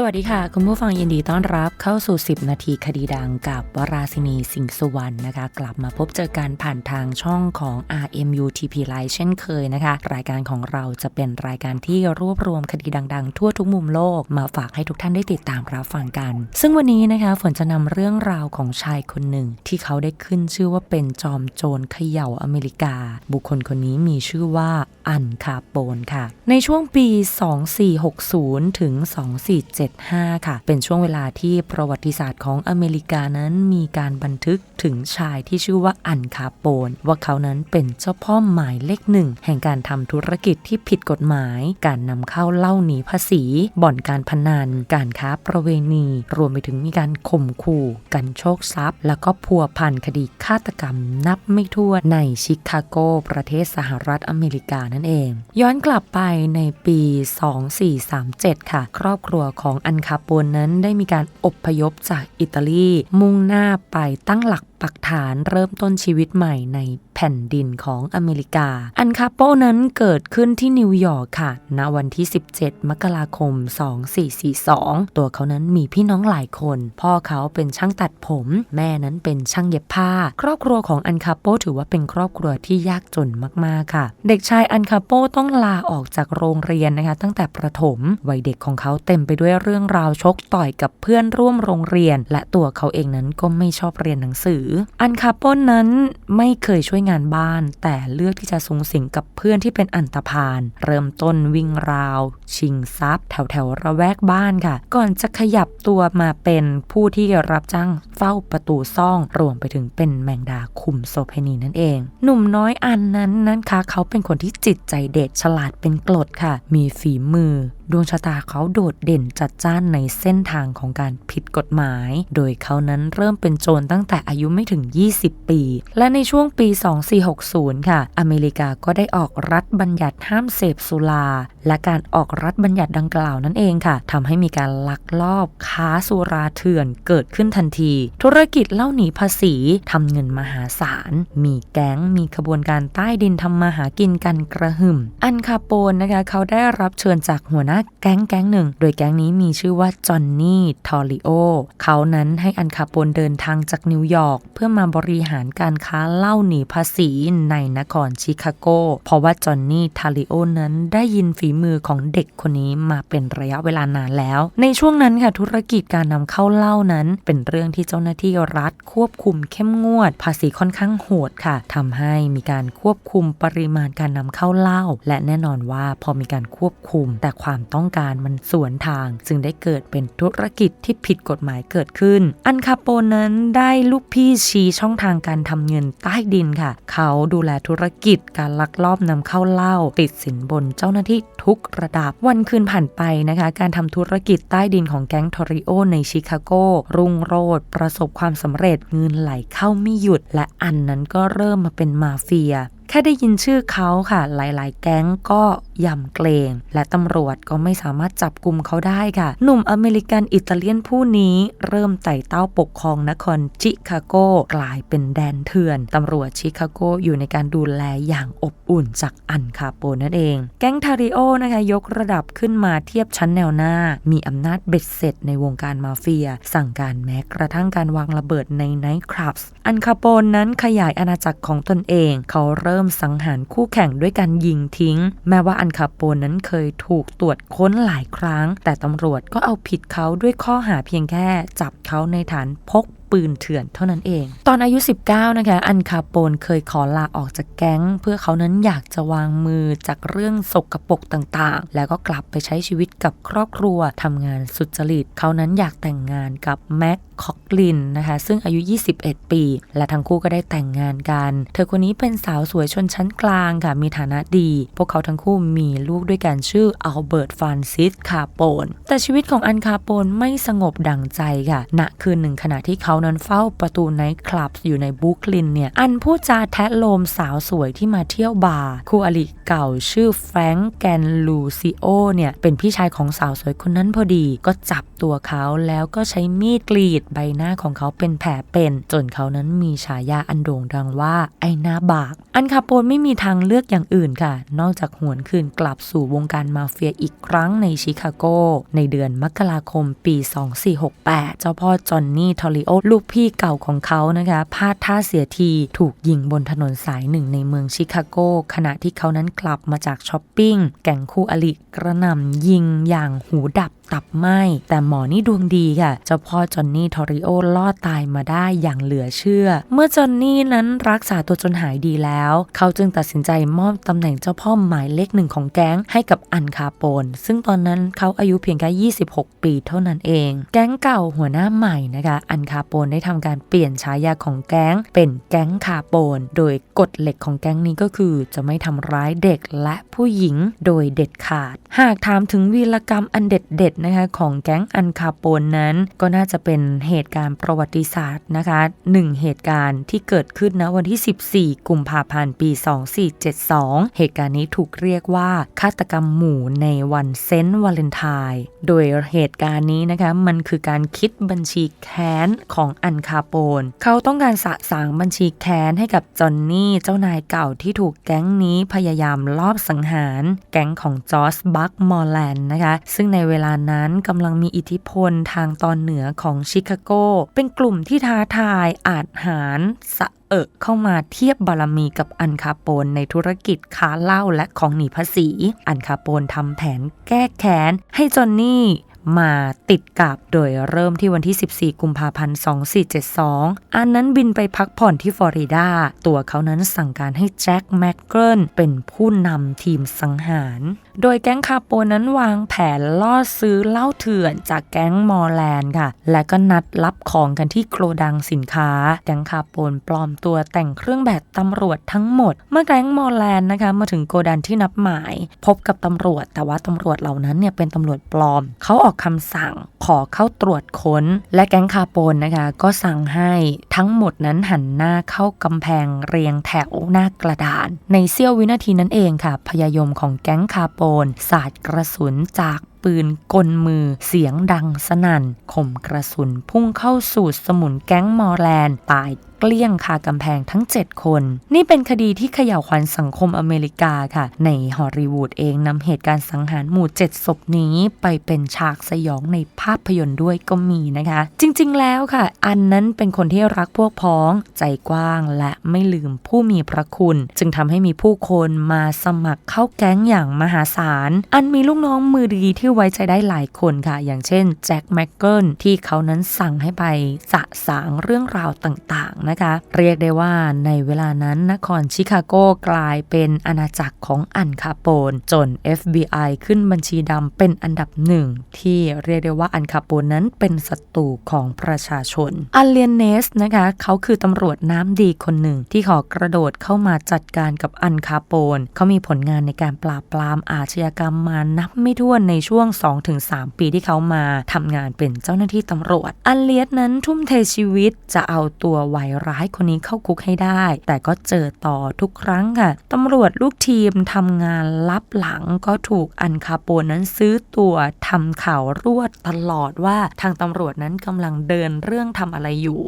สวัสดีค่ะ คุณผู้ฟังยินดีต้อนรับเข้าสู่ 10 นาทีคดีดังกับวราศินีสิงห์สุวรรณนะคะ กลับมาพบเจอกันผ่านทางช่องของ RMU TP Live เช่นเคยนะคะ รายการของเราจะเป็นรายการที่รวบรวมคดีดังๆ ทั่วทุกมุมโลกมาฝากให้ทุกท่านได้ติดตามรับฟังกัน ซึ่งวันนี้นะคะฝนจะนำเรื่องราวของชายคนหนึ่ง ที่เขาได้ขึ้นชื่อว่าเป็นจอมโจรเขย่าอเมริกา บุคคลคนนี้มีชื่อว่า อันคาโปนค่ะ ในช่วงปี 2460 ถึง 2475 ค่ะ เป็นช่วงเวลาที่ประวัติศาสตร์ของอเมริกานั้นมีการบันทึกถึงชายที่ชื่อว่าอันคาโปน ว่าเขานั้นเป็นเจ้าพ่อหมายเลขหนึ่ง แห่งการทำธุรกิจที่ผิดกฎหมาย การนำเข้าเหล้าหนีภาษี บ่อนการพนัน การค้าประเวณี รวมไปถึงมีการข่มขู่ กันโชคทรัพย์ แล้วก็พัวพันคดีฆาตกรรมนับไม่ถ้วนในชิคาโก ประเทศสหรัฐอเมริกานั่นเอง ย้อนกลับไปในปี 2437 ค่ะ ครอบครัวของอันคาปูนนั้นได้มีการอบพยพจากอิตาลี มุ่งหน้าไปตั้งหลักปักฐานเริ่มต้นชีวิตใหม่ในแผ่นดินของอเมริกา อันคาโปนั้นเกิดขึ้นที่นิวยอร์กค่ะ ณ วันที่ 17 มกราคม 2442 ตัวเขานั้นมีพี่น้องหลายคน พ่อเขาเป็นช่างตัดผม แม่นั้นเป็นช่างเย็บผ้า ครอบครัวของอันคาโปถือว่าเป็นครอบครัวที่ยากจนมากๆค่ะ เด็กชายอันคาโปต้องลาออกจากโรงเรียนนะคะ ตั้งแต่ประถม วัยเด็กของเขาเต็มไปด้วยเรื่องราวชกต่อยกับเพื่อนร่วมโรงเรียน และตัวเขาเองนั้นก็ไม่ชอบเรียนหนังสืออันคาโปนั้นไม่เคยช่วยงานบ้าน แต่เลือกที่จะสูงสิงกับเพื่อนที่เป็นอันตพาลเริ่มต้นวิ่งราว ชิงทรัพย์ แถวแถวระแวกบ้านค่ะ ก่อนจะขยับตัวมาเป็นผู้ที่รับจ้างเฝ้าประตูซ่องรวมไปถึงเป็นแมงดาคุมโซเพนีนั่นเอง หนุ่มน้อยอันนั้นนั้นคะเขาเป็นคนที่จิตใจเด็ดฉลาดเป็นกรดค่ะ มีฝีมือดวงชะตาเขาโดดเด่นจัดจ้านในเส้นทางของการผิดกฎหมาย โดยเขานั้นเริ่มเป็นโจรตั้งแต่อายุไม่ถึง 20 ปี และในช่วงปี 2460 ค่ะ อเมริกาก็ได้ออกรัฐบัญญัติห้ามเสพสุรา และการออกรัฐบัญญัติดังกล่าวนั่นเองค่ะทำให้มีการลักลอบค้าสุราเถื่อนเกิดขึ้นทันที ธุรกิจเล่าหนีภาษีทำเงินมหาศาล มีแก๊ง มีขบวนการใต้ดินทำมาหากินกันกระหึ่ม อันคาโปนนะคะเขาได้รับเชิญจากหัวหน้าแก๊งแก๊งหนึ่ง โดยแก๊งนี้มีชื่อว่าจอห์นนี่ ทอริโอ เขานั้นให้อันคาโปนเดินทางจากนิวยอร์ก พื่อมาบริหารการค้าเหล้าหนีภาษีในนครชิคาโก เพราะว่าจอห์นนี่ทาริโอนั้นได้ยินฝีมือของเด็กคนนี้มาเป็นระยะเวลานานแล้ว ในช่วงนั้นค่ะธุรกิจการนำเข้าเหล้านั้น เป็นเรื่องที่เจ้าหน้าที่รัฐควบคุมเข้มงวด ภาษีค่อนข้างโหดค่ะทำให้มีการควบคุมปริมาณการนำเข้าเหล้าและแน่นอนว่าพอมีการควบคุม แต่ความต้องการมันสวนทาง จึงได้เกิดเป็นธุรกิจที่ผิดกฎหมายเกิดขึ้น อันคาโปนนั้นได้ลูกพี่ชชี้ช่องทางการทำเงินใต้ดินค่ะ เขาดูแลธุรกิจการลักลอบนำเข้าเหล้าติดสินบนเจ้าหน้าที่ทุกระดับวันคืนผ่านไปนะคะ การทำธุรกิจใต้ดินของแก๊งทอริโอในชิคาโก รุ่งโรดประสบความสำเร็จเงินไหลเข้าไม่หยุด และอันนั้นก็เริ่มมาเป็นมาเฟีย แค่ได้ยินชื่อเขาค่ะ หลายๆ แก๊งก็ยำเกรง และตำรวจก็ไม่สามารถจับกลุ่มเขาได้ค่ะ หนุ่มอเมริกันอิตาเลียนผู้นี้เริ่มไต่เต้าปกครองนครชิคาโกกลายเป็นแดนเถื่อนตำรวจชิคาโกอยู่ในการดูแลอย่างอบอุ่นจากอันคาโปนั่นเอง แก๊งทาริโอนะคะยกระดับขึ้นมาเทียบชั้นแนวหน้า มีอำนาจเบ็ดเสร็จในวงการมาเฟีย สั่งการแม้กระทั่งการวางระเบิดในไนท์คลับสอันคาโปนนั้นขยายอาณาจักรของตนเองเขาเริ่มสังหารคู่แข่งด้วยการยิงทิ้ง แม้ว่าอันคาโปนนั้นเคยถูกตรวจค้นหลายครั้ง แต่ตำรวจก็เอาผิดเขาด้วยข้อหาเพียงแค่จับเขาในฐานพกปืนเถื่อนเท่านั้นเอง ตอนอายุ 19 นะคะ อันคาโปนเคยขอลาออกจากแก๊ง เพื่อเขานั้นอยากจะวางมือจากเรื่องสกรปรกต่างๆ แล้วก็กลับไปใช้ชีวิตกับครอบครัวทำงานสุจริต เขานั้นอยากแต่งงานกับแม็ก คอกลินนะคะ ซึ่งอายุ 21 ปี และทั้งคู่ก็ได้แต่งงานกัน เธอคนนี้เป็นสาวสวยชนชั้นกลางค่ะ มีฐานะดี พวกเขาทั้งคู่มีลูกด้วยกันชื่ออัลเบิร์ตฟรานซิสคาโปน แต่ชีวิตของอันคาโปนไม่สงบดังใจค่ะ ณ คืนหนึ่งขณะที่เขานั้นเฝ้าประตูไนท์คลับอยู่ในบรุกลินเนี่ย อันพูดจาแทะโลมสาวสวยที่มาเที่ยวบาร์ คู่อริเก่าชื่อแฟรงก์แกนลูซิโอเนี่ย เป็นพี่ชายของสาวสวยคนนั้นพอดี ก็จับตัวเขาแล้วก็ใช้มีดกรีดใบหน้าของเขาเป็นแผลเป็น จนเขานั้นมีฉายาอันโด่งดังว่าไอ้หน้าบาก อันคาโปนไม่มีทางเลือกอย่างอื่นค่ะ นอกจากหวนคืนกลับสู่วงการมาเฟียอีกครั้งในชิคาโก ในเดือนมกราคมปี 2468 เจ้าพ่อจอห์นนี่ทอริโอลูกพี่เก่าของเขานะคะพลาดท่าเสียทีถูกยิงบนถนนสายหนึ่งในเมืองชิคาโก ขณะที่เขานั้นกลับมาจากช้อปปิ้ง แก่งคู่อลิกระหน่ำยิงอย่างหูดับตับไหมแต่หมอนี่ดวงดีค่ะ เจ้าพ่อจอนนี่ทอริโอรอดตายมาได้อย่างเหลือเชื่อ เมื่อจอนนี่นั้นรักษาตัวจนหายดีแล้ว เขาจึงตัดสินใจมอบตำแหน่งเจ้าพ่อหมายเลขหนึ่งของแก๊งให้กับอันคาโปน ซึ่งตอนนั้นเขาอายุเพียงแค่26 ปีเท่านั้นเอง แก๊งเก่าหัวหน้าใหม่นะคะ อันคาโปนได้ทำการเปลี่ยนฉายาของแก๊งเป็นแก๊งคาโปน โดยกฎเหล็กของแก๊งนี้ก็คือ จะไม่ทำร้ายเด็กและผู้หญิงโดยเด็ดขาด หากถามถึงวีรกรรมอันเด็ดๆนะคะของแก๊งอันคาโปนนั้นก็น่าจะเป็นเหตุการณ์ประวัติศาสตร์นะคะหนึ่งเหตุการณ์ที่เกิดขึ้นนะวันที่ 14 กุมภาพันธ์ปี 2472 เหตุการณ์นี้ถูกเรียกว่าฆาตกรรมหมู่ในวันเซนต์วาเลนไทน์โดยเหตุการณ์นี้นะคะมันคือการคิดบัญชีแค้นของอันคาโปน เขาต้องการสะสางบัญชีแค้นให้กับจอนนี่เจ้านายเก่าที่ถูกแก๊งนี้พยายามลอบสังหาร แก๊งของจอร์สบัคมอร์แลนด์นะคะซึ่งในเวลานั้นกำลังมีอิทธิพลทางตอนเหนือของชิคาโก เป็นกลุ่มที่ท้าทายอาจหารสะเอะเข้ามาเทียบบารมีกับอันคาโปนในธุรกิจค้าเหล้าและของหนีภาษี อันคาโปนทำแผนแก้แค้นให้จอนนี่มาติดกับโดยเริ่มที่วันที่ 14 กุมภาพันธ์ 2472 อันนั้นบินไปพักผ่อนที่ฟลอริดา ตัวเขานั้นสั่งการให้แจ็คแมกเกิลเป็นผู้นำทีมสังหาร โดยแก๊งคาโปนั้นวางแผนล่อซื้อเหล้าเถื่อนจากแก๊งมอร์แลนด์ค่ะ และก็นัดรับของกันที่โกลดังสินค้า แก๊งคาโปนปลอมตัวแต่งเครื่องแบบตำรวจทั้งหมด เมื่อแก๊งมอร์แลนด์นะคะมาถึงโกดันที่นับหมาย พบกับตำรวจ แต่ว่าตำรวจเหล่านั้นเนี่ยเป็นตำรวจปลอม เขาออกคำสั่งขอเข้าตรวจค้น และแก๊งคาโปนนะคะ ก็สั่งให้ทั้งหมดนั้นหันหน้าเข้ากำแพงเรียงแถวหน้ากระดาน ในเสี้ยววินาทีนั้นเองค่ะ พยายมของแก๊งคาโปน สาดกระสุนจากปืนกลมือเสียงดังสนั่นข่มกระสุนพุ่งเข้าสู่สมุนแก๊งมอร์แลนด์ตาย เกลี้ยงคากำแพงทั้ง 7 คน นี่เป็นคดีที่เขย่าวขวัญสังคมอเมริกาค่ะ ในฮอลลีวูดเองนำเหตุการณ์สังหารหมู่ 7 ศพนี้ไปเป็นฉากสยองในภาพยนตร์ด้วยก็มีนะคะ จริงๆแล้วค่ะ อันนั้นเป็นคนที่รักพวกพ้อง ใจกว้างและไม่ลืมผู้มีพระคุณ จึงทำให้มีผู้คนมาสมัครเข้าแก๊งอย่างมหาศาล อันมีลูกน้องมือดีที่ไว้ใจได้หลายคนค่ะ อย่างเช่นแจ็คแมกเกิลที่เขานั้นสั่งให้ไปสะสางเรื่องราวต่างๆนะคะ เรียกได้ว่าในเวลานั้นนครชิคาโกกลายเป็นอาณาจักรของอันคาโปน จน FBI ขึ้นบัญชีดำเป็นอันดับหนึ่ง ที่เรียกได้ว่าอันคาโปนนั้นเป็นศัตรูของประชาชนอัลเลียนเนสนะคะเขาคือตำรวจน้ำดีคนหนึ่ง ที่ขอกระโดดเข้ามาจัดการกับอันคาโปน เขามีผลงานในการปราบปรามอาชญากรรมมานับไม่ถ้วนในช่วง 2-3 ปีที่เขามาทำงานเป็นเจ้าหน้าที่ตำรวจ อันเลียสนั้นทุ่มเทชีวิตจะเอาตัวไวร้ายคนนี้เข้าคุกให้ได้ แต่ก็เจอต่อทุกครั้งค่ะตำรวจลูกทีมทำงานลับหลังก็ถูกอันคาโปนนั้นซื้อตัวทำข่าวรวดตลอดว่าทางตำรวจนั้นกำลังเดินเรื่องทำอะไรอยู่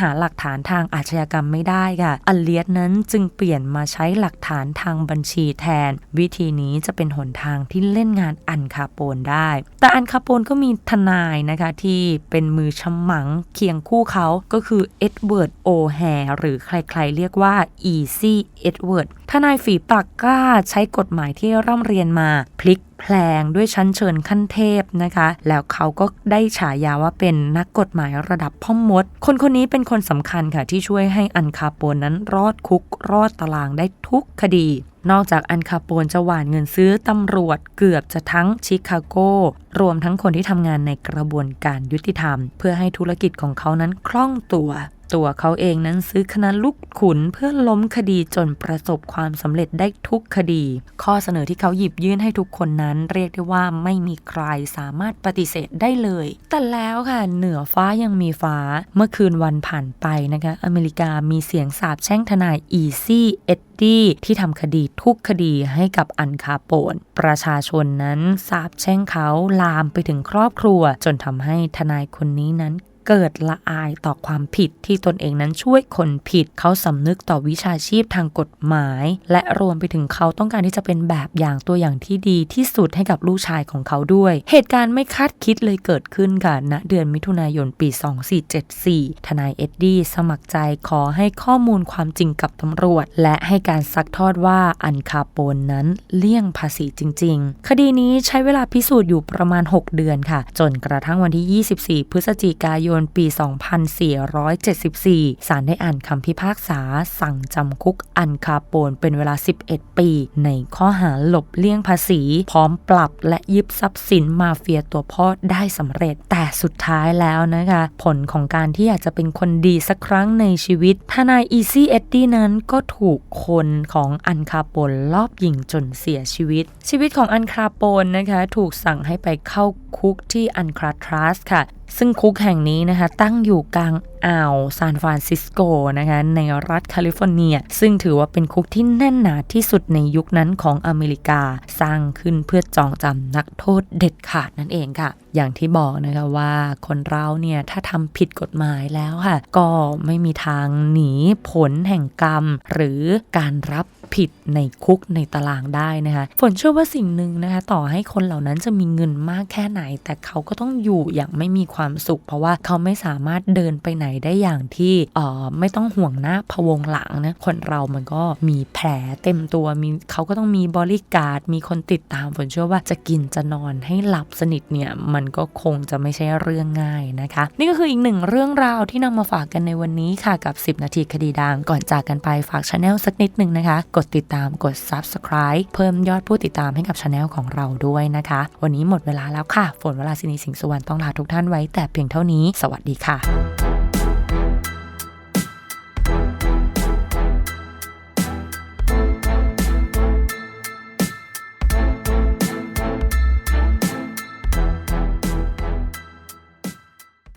หาหลักฐานทางอาชญากรรมไม่ได้ค่ะอัลเลียสนั้นจึงเปลี่ยนมาใช้หลักฐานทางบัญชีแทน วิธีนี้จะเป็นหนทางที่เล่นงานอันคาโปนได้ แต่อันคาโปนก็มีทนายนะคะที่เป็นมือฉมังเคียงคู่เขาก็คือเอ็ดเวิร์ดโอแฮหรือใครๆเรียกว่าอีซี่เอ็ดเวิร์ด ทนายฝีปากกล้าใช้กฎหมายที่ร่ำเรียนมาพลิกแพลงด้วยชั้นเชิญขั้นเทพนะคะ แล้วเขาก็ได้ฉายาว่าเป็นนักกฎหมายระดับพ่อมด คนคนนี้เป็นคนสำคัญค่ะที่ช่วยให้อันคาโปนนั้นรอดคุกรอดตารางได้ทุกคดีนอกจากอันคาโปนจะหว่านเงินซื้อตำรวจเกือบจะทั้งชิคาโก รวมทั้งคนที่ทำงานในกระบวนการยุติธรรม เพื่อให้ธุรกิจของเขานั้นคล่องตัว ตัวเขาเองนั้นซื้อคณะลูกขุนเพื่อล้มคดีจนประสบความสำเร็จได้ทุกคดี ข้อเสนอที่เขาหยิบยื่นให้ทุกคนนั้น เรียกได้ว่าไม่มีใครสามารถปฏิเสธได้เลย แต่แล้วค่ะเหนือฟ้ายังมีฟ้าเมื่อคืนวันผ่านไปนะคะอเมริกามีเสียงสาบแช่งทนายอีซี่เอ็ดดี้ที่ทำคดีทุกคดีให้กับอันคาโปน ประชาชนนั้นสาบแช่งเขาลามไปถึงครอบครัว จนทำให้ทนายคนนี้นั้น เกิดละอายต่อความผิดที่ตนเองนั้นช่วยคนผิด เขาสำนึกต่อวิชาชีพทางกฎหมาย และรวมไปถึงเขาต้องการที่จะเป็นแบบอย่างตัวอย่างที่ดีที่สุดให้กับลูกชายของเขาด้วย เหตุการณ์ไม่คาดคิดเลยเกิดขึ้นค่ะณเดือนมิถุนายนปี 2474 ทนายเอ็ดดี้สมัครใจขอให้ข้อมูลความจริงกับตำรวจ และให้การซักทอดว่าอันคาโปนนั้นเลี่ยงภาษีจริง ๆ คดีนี้ใช้เวลาพิสูจน์อยู่ประมาณ 6 เดือนค่ะ จนกระทั่งวันที่ 24 พฤศจิกายนนปี 2474 ศาลได้อ่านคำพิพากษา สั่งจำคุกอันคาโปนเป็นเวลา 11 ปี ในข้อหาหลบเลี่ยงภาษี พร้อมปรับและยึดทรัพย์สินมาเฟียตัวพ่อได้สำเร็จ แต่สุดท้ายแล้วนะคะ ผลของการที่อยากจะเป็นคนดีสักครั้งในชีวิต ทนายอีซี่เอ็ดดี้นั้นก็ถูกคนของอันคาโปนลอบยิงจนเสียชีวิต ชีวิตของอันคาโปนนะคะ ถูกสั่งให้ไปเข้า คุกที่อันคาทรัสค่ะ ซึ่งคุกแห่งนี้นะคะ ตั้งอยู่กลางอ่าวซานฟรานซิสโกนะคะในรัฐแคลิฟอร์เนีย ซึ่งถือว่าเป็นคุกที่แน่นหนาที่สุดในยุคนั้นของอเมริกา สร้างขึ้นเพื่อจองจำนักโทษเด็ดขาดนั่นเองค่ะ อย่างที่บอกนะคะว่าคนเราเนี่ยถ้าทำผิดกฎหมายแล้วค่ะ ก็ไม่มีทางหนีผลแห่งกรรม หรือการรับ ผิดในคุกในตารางได้นะคะฝนเชื่อว่าสิ่งหนึ่งนะคะ ต่อให้คนเหล่านั้นจะมีเงินมากแค่ไหน แต่เขาก็ต้องอยู่อย่างไม่มีความสุข เพราะว่าเขาไม่สามารถเดินไปไหนได้อย่างที่เอ่อไม่ต้องห่วงหน้าพวงหลังนะคนเรามันก็มีแผลเต็มตัวมีเขาก็ต้องมีบริการมีคนติดตามฝนเชื่อว่าจะกินจะนอนให้หลับสนิทเนี่ยมันก็คงจะไม่ใช่เรื่องง่ายนะคะ นี่ก็คืออีกหนึ่งเรื่องราวที่นำมาฝากกันในวันนี้ค่ะกับ 10 นาทีคดีดังก่อนจากกันไปฝากช anel สักนิดหนึ่งนะคะกดติดตามกด subscribe เพิ่มยอดผู้ติดตามให้กับช anel ของเราด้วยนะคะ วันนี้หมดเวลาแล้วค่ะ ฝนเวลาสินีสิงห์สุวรรณต้องลาทุกท่านไว้แต่เพียงเท่านี้ สวัสดีค่ะ